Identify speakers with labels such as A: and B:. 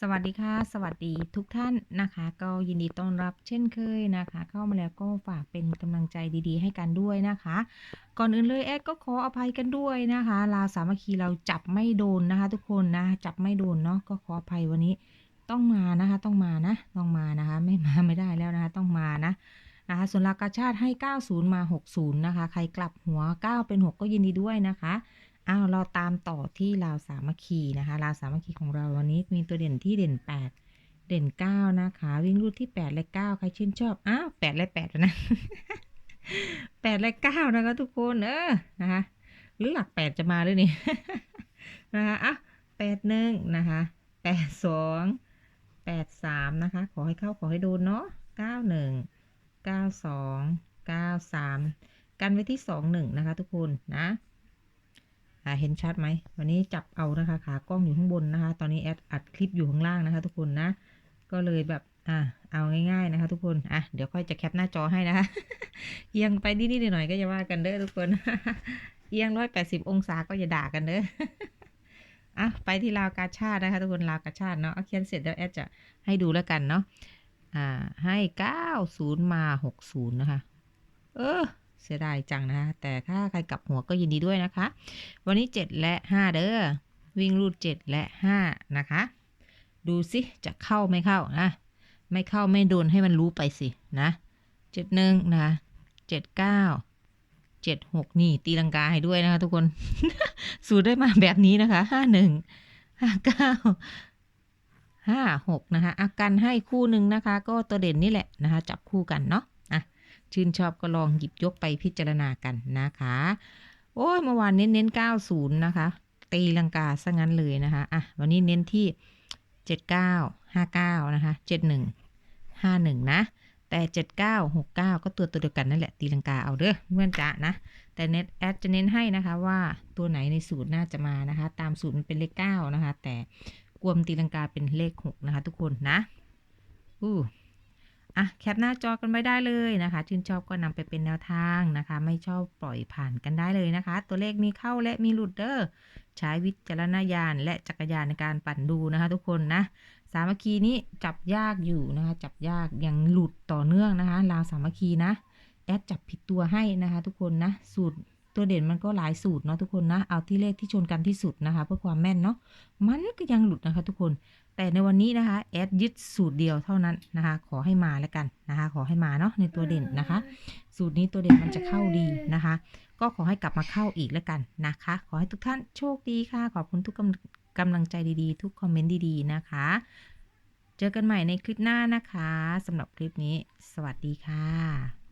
A: สวัสดีค่ะ สวัสดีทุกท่านนะคะ ก็ยินดีต้อนรับเช่นเคยนะคะ เข้ามาแล้วก็ฝากเป็นกำลังใจดีๆ ให้กันด้วยนะคะ ก่อนอื่นเลยแอดก็ขออภัยกันด้วยนะคะลาวสามัคคีเราจับไม่โดนนะคะ ทุกคนนะจับไม่โดนเนาะก็ขออภัยวันนี้ต้องมานะคะ ต้องมานะต้องมานะคะ ไม่มาไม่ได้แล้วนะคะ ต้องมานะนะคะส่วนรากาชาติให้ 90 มา 60 นะคะ ใครกลับหัว 9 เป็น 6 ก็ยินดีด้วยนะคะ อ้าวเราตามต่อที่ราวสามัคคีนะคะราวสามัคคีของเราวันนี้มีตัวเด่นที่เด่น 8 เด่น 9 นะคะ วิ่งรูดที่ 8 และ 9 ใครชื่นชอบ อ้าว8และ8นะ8และ9นะคะทุกคนเออนะคะหรือหลัก 8 จะมาด้วยนี่นะคะอะ8 1นะคะ8 2 8 3นะคะ ขอให้เข้าขอให้โดนเนาะ9 1 9 2 9 3กันไว้ที่2 1นะคะทุกคนนะ อ่าเห็นชัดไหมวันนี้จับเอานะคะขากล้องอยู่ข้างบนนะคะ ตอนนี้แอดอัดคลิปอยู่ข้างล่างนะคะ ทุกคนนะก็เลยแบบอ่าเอาง่ายๆนะคะ ทุกคนอะเดี๋ยวค่อยจะแคปหน้าจอให้นะคะเอียงไปนิดๆหน่อยๆก็อย่าว่ากันเด้อทุกคนเอียงร้อยแปดสิบองศาก็อย่าด่ากันเด้ออะไปที่ลาวกาชาตินะคะ ทุกคนลาวกาชาติเนาะเอาเขียนเสร็จแล้วแอดจะให้ดูแล้วกันเนาะอ่าให้เก้าศูนย์มาหกศูนย์นะคะ เออ เสียดายจังนะคะแต่ถ้าใครกลับหัวก็ยินดีด้วยนะคะ วันนี้ 7 และ 5 เด้อวิ่งรูด 7 และ 5 นะคะ ดูสิจะเข้าไม่เข้านะไม่เข้าไม่โดนให้มันรู้ไปสินะ7 1นะคะ7 9 7 6นี่ ตีลังกาให้ด้วยนะคะทุกคน สูตรได้มาแบบนี้นะคะ5 1 5 9 5 6นะคะอากันให้คู่หนึ่งนะคะ ก็ตัวเด่นนี่แหละนะคะ จับคู่กันเนาะ ชื่นชอบก็ลองหยิบยกไปพิจารณากันนะคะ โอ้ยเมื่อวานเน้นเน้น90 นะคะ ตีลังกาซะงั้นเลยนะคะ อะ วันนี้เน้นที่ 79 59 นะคะ 71 51 นะ แต่ 79 69 ก็ตัวตัวเดียวกันนั่นแหละ ตีลังกาเอาเด้อเพื่อนจ๋านะ แต่เน็ตแอดจะเน้นให้นะคะว่าตัวไหนในสูตรน่าจะมานะคะ ตามสูตรมันเป็นเลข 9 นะคะ แต่กวมตีลังกาเป็นเลข 6 นะคะ ทุกคนนะ อู้ อะแคปหน้าจอกันไว้ได้เลยนะคะ ชื่นชอบก็นำไปเป็นแนวทางนะคะ ไม่ชอบปล่อยผ่านกันได้เลยนะคะ ตัวเลขมีเข้าและมีหลุดเด้อใช้วิจารณญาณและจักรยานในการปั่นดูนะคะ ทุกคนนะสามัคคีนี้จับยากอยู่นะคะ จับยากยังหลุดต่อเนื่องนะคะลาวสามัคคีนะแอดจับผิดตัวให้นะคะ ทุกคนนะสูตร ตัวเด่นมันก็หลายสูตรเนาะทุกคนนะ เอาที่เลขที่ชนกันที่สุดนะคะ เพื่อความแม่นเนาะ มันก็ยังหลุดนะคะทุกคน แต่ในวันนี้นะคะแอดยึดสูตรเดียวเท่านั้นนะคะ ขอให้มาแล้วกันนะคะ ขอให้มาเนาะในตัวเด่นนะคะ สูตรนี้ตัวเด่นมันจะเข้าดีนะคะ ก็ขอให้กลับมาเข้าอีกแล้วกันนะคะ ขอให้ทุกท่านโชคดีค่ะ ขอบคุณทุกกำกำลังใจดีๆ ทุกคอมเมนต์ดีๆนะคะ เจอกันใหม่ในคลิปหน้านะคะสำหรับคลิปนี้ สวัสดีค่ะ